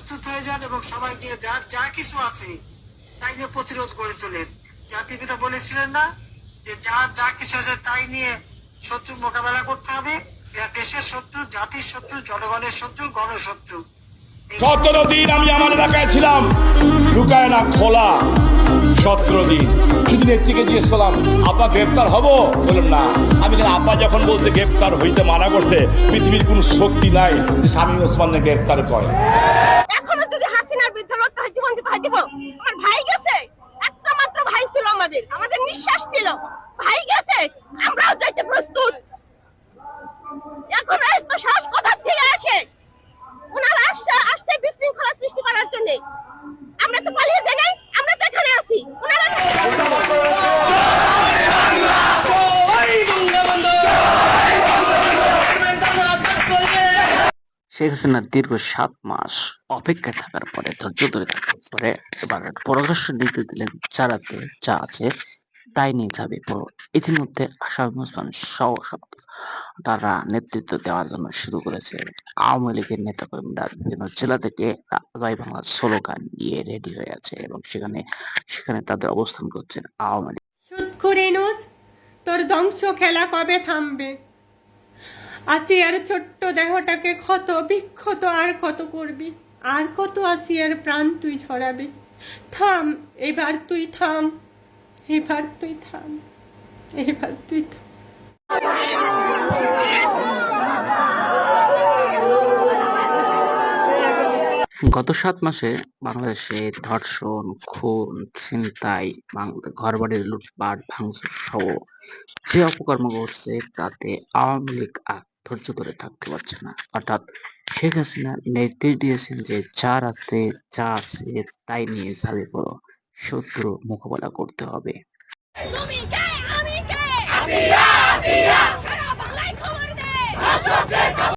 প্রস্তুত হয়ে যান এবং সবাই যে যার যা কিছু আছে তাই নিয়ে প্রতিরোধ গড়ে তোলেন। জাতির পিতা বলেছিলেন না যে যার যা কিছু আছে তাই নিয়ে শত্রু মোকাবেলা করতে হবে। দেশের শত্রু, জাতির শত্রু, জনগণের শত্রু, গণশত্রু। সতেরো দিন আমি আমার এলাকায় ছিলাম। লুকায় না, খোলা। সতেরো দিন। শুধু নেত্রীকে জিজ্ঞেস করলাম, আপা গ্রেপ্তার হব? বললাম, না। আমি আপা যখন বলছে গ্রেপ্তার হইতে মানা করছে, পৃথিবীর কোনো শক্তি নাই স্বামী ওসমানকে গ্রেপ্তার করে। হয় জীবন দিতে দিব? আমার ভাই গেছে। একটা মাত্র ভাই ছিল আমাদের। আমাদের নিঃশ্বাস ছিল। ভাই গেছে। আমরাও যাইতে প্রস্তুত। এখন এত সাহস কোথা থেকে আসে? ওনারা আসছে আসছে বিশৃঙ্খলা সৃষ্টি করার জন্য আমরা তো পালিয়ে যাই নাই আমরা তো এখানে আছি ওনারা শেখ হাসিনা দীর্ঘ সাত মাস অপেক্ষায় থাকার পরে, ধৈর্য ধরে থাকার পরে এবার পরামর্শ দিতে দিলেন চারাতে, যা আছে তাই নিয়ে যাবে। ইতিমধ্যে আশাফ ওসমান সহ সব তারা নেতৃত্ব দেওয়ার জন্য শুরু করেছে। আওয়ামী লীগের নেতাকর্মীরা বিভিন্ন জেলা থেকে আগাই বাংলা স্লোগান নিয়ে রেডি হয়ে আছে এবং সেখানে সেখানে তাদের অবস্থান করছেন আওয়ামী লীগ। তোর ধ্বংস খেলা কবে থামবে? আসিয়ার ছোট্ট দেহটাকে ক্ষত, বিক্ষত আর কত করবি। আর কত আসিয়ার প্রাণ তুই ছড়াবি। থাম, এবার তুই থাম, এবার তুই থাম, এবার তুই থাম। গত সাত মাসে বাংলাদেশে ধর্ষণ, খুন, ছিনতাই ঘরবাড়ির লুটপাট, ভাঙচুর সহ যে অপকর্ম ঘটছে তাতে আওয়ামী লীগ ধৈর্য ধরে থাকতে পারছে না। অর্থাৎ শেখ হাসিনা নির্দেশ দিয়েছেন যে, যা রাতে যা আছে, তাই নিয়ে যাবে পড়ো। শত্রু মোকাবেলা করতে হবে।